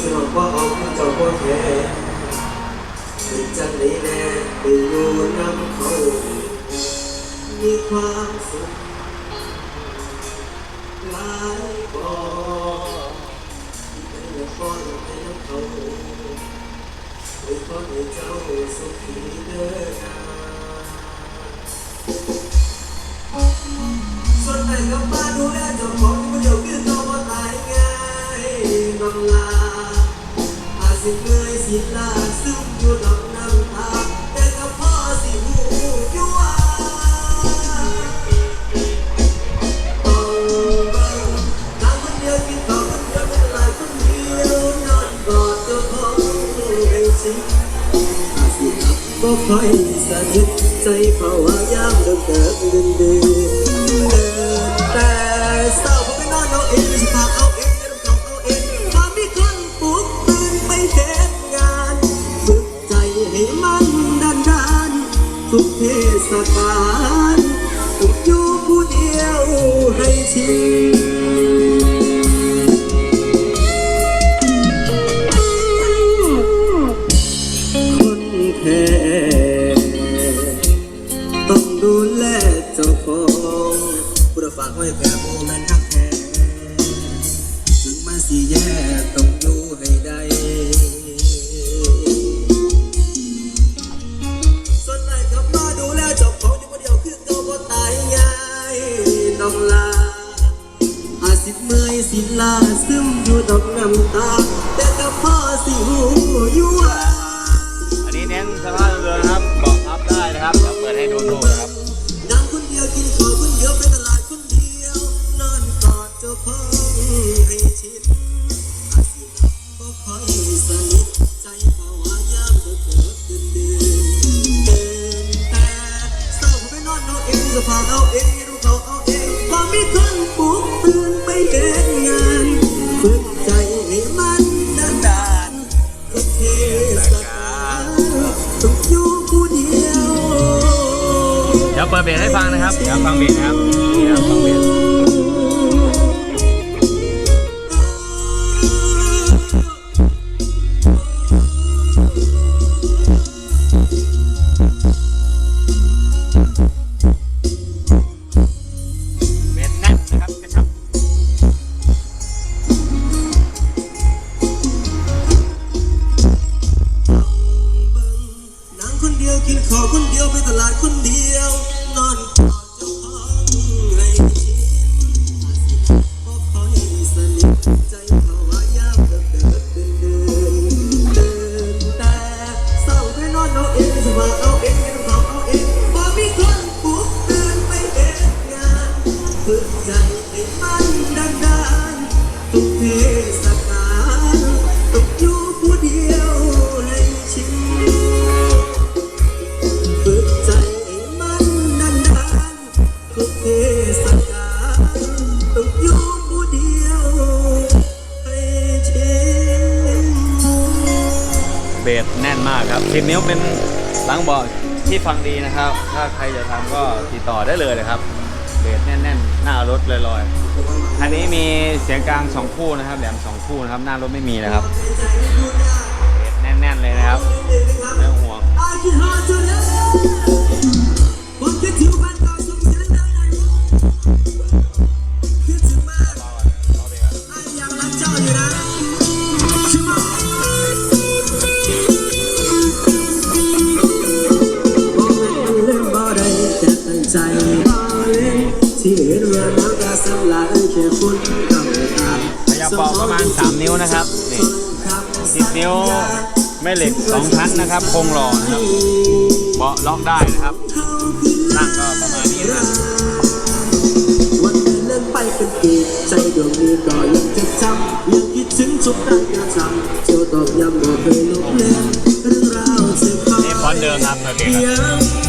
จะบอกว่าเอาเจ้าพ่อแท้เป็นจังไหนแน่เป็นอยู่น้ำเขามีความสุขหลายบ่ที่ คอยสนิทใจเพราว่ายามเดินเดินเดินเดินแต่เศร้าเพราะไปนอนเอาเองสิพาเอาเองอย่าต้องเอาเองถ้ามมีคนปลุกตื่นไปเฮ็ดงานฝึกใจให้มันดันดานทุกเทศกาลทุกอยู่ผู้เดียวให้ชินคน ไว้แค่โมเมนทักแท้ถึงมันสิแย่ต้องอยู่ให้ได้ส่วนไหนกลับมาดูแลจบของอยู่คนเดียวคือเก่าบ่ตายง่ายน้องลาอาจสิเมื่อยสิลา งอยู่ผู้เดียวเดี๋ยวเปิดเบสให้ฟังนะครับเดี๋ยวฟังเบสครับนี่ครับฟังเบส ฝึกใจให้มันดันดานทุกเทศกาลต้องอยู่ผู้เดียวให้ชินฝึกใจให้มันนานๆทุกเทศกาลต้องอยู่ผู้เดียวให้ชินเบสแน่นมากครับสิบนิ้วเป็นหลังบอกที่ฟังดีนะครับ ถ้าใครจะทำก็ติดต่อได้เลยนะครับ เบสแน่นๆ หน้ารถลอยๆอันนี้มีเสียงกลางสองคู่นะครับ แหลมสองคู่นะครับ หน้ารถไม่มีนะครับ เบสแน่นๆเลยนะครับไม่ต้องห่วงใจ ที่เห็นว่าน้ำตาสำลักแค่คนเข้าตาขยับเบาประมาณ 3 นิ้วนะครับนี่10นิ้วแม่เหล็ก2ชั้นนะครับโครงหล่อนะครับเบาะล็อกได้นะครับนั่งก็ประมาณนี้นะวันเดินเล่นไปเป็นปีใจดวงนี้ก็ยังจะจำยังคิดถึงทุกการกระทำเที่ยวตอกย้ำบอกเคยลบเลือนเรื่องราวเจ็บปวดนี่ฟอนต์เดิมครับโอเคครับยัง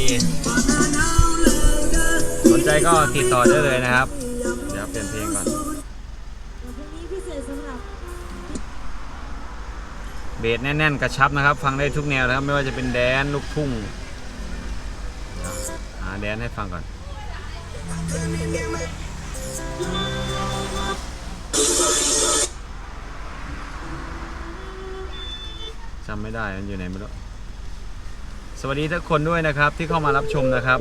ดีครับเบสดีบ่หน้าหนาวแล้วเด้อสนใจก็ติดต่อได้เลยนะครับ เดี๋ยวเปลี่ยนเพลงก่อน เบสแน่นๆ กระชับนะครับ ฟังได้ทุกแนวนะครับ ไม่ว่าจะเป็นแดนลูกทุ่งหาแดนให้ฟังก่อนจำไม่ได้มันอยู่ไหนไม่รู้ สวัสดีทุกคนด้วยนะครับที่เข้ามารับชมนะครับ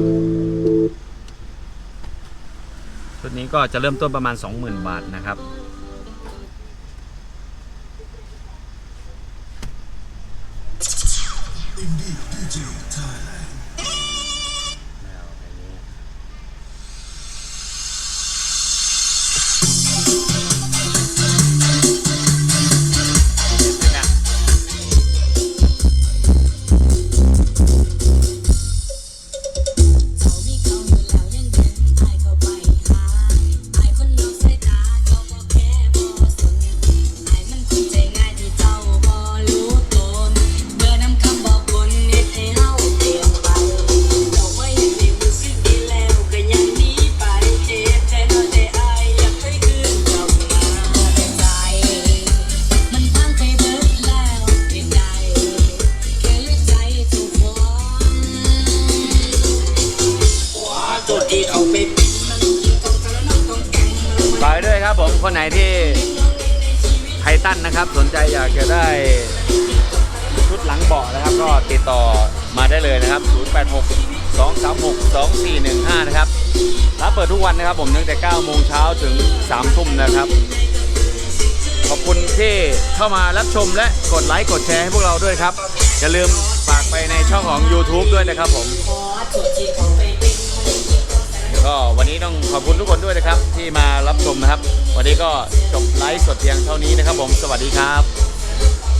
ชุดนี้ก็จะเริ่มต้นประมาณ 20,000 บาทนะครับเขา ปปิดมันกินของเธอน้องของแกงมันฝากไว้ด้วยครับผมคนไหนที่ไททันนะครับ สนใจอยากจะได้ชุดหลังเบาะนะครับ ก็ติดต่อมาได้เลยนะครับ 086 236 2415 นะครับร้านเปิดทุกวันนะครับ ผมตั้งแต่ 9 โมงเช้าถึง 3 ทุ่มนะครับ ขอบคุณที่เข้ามารับชมและกดไลค์กดแชร์ให้พวกเราด้วยครับ อย่าลืมฝากไปในช่องของ YouTube ด้วยนะครับผม ก็วันนี้ต้องขอบคุณทุกคนด้วยนะครับ ที่มารับชมนะครับ วันนี้ก็จบไลฟ์สดเพียงเท่านี้นะครับผมสวัสดีครับ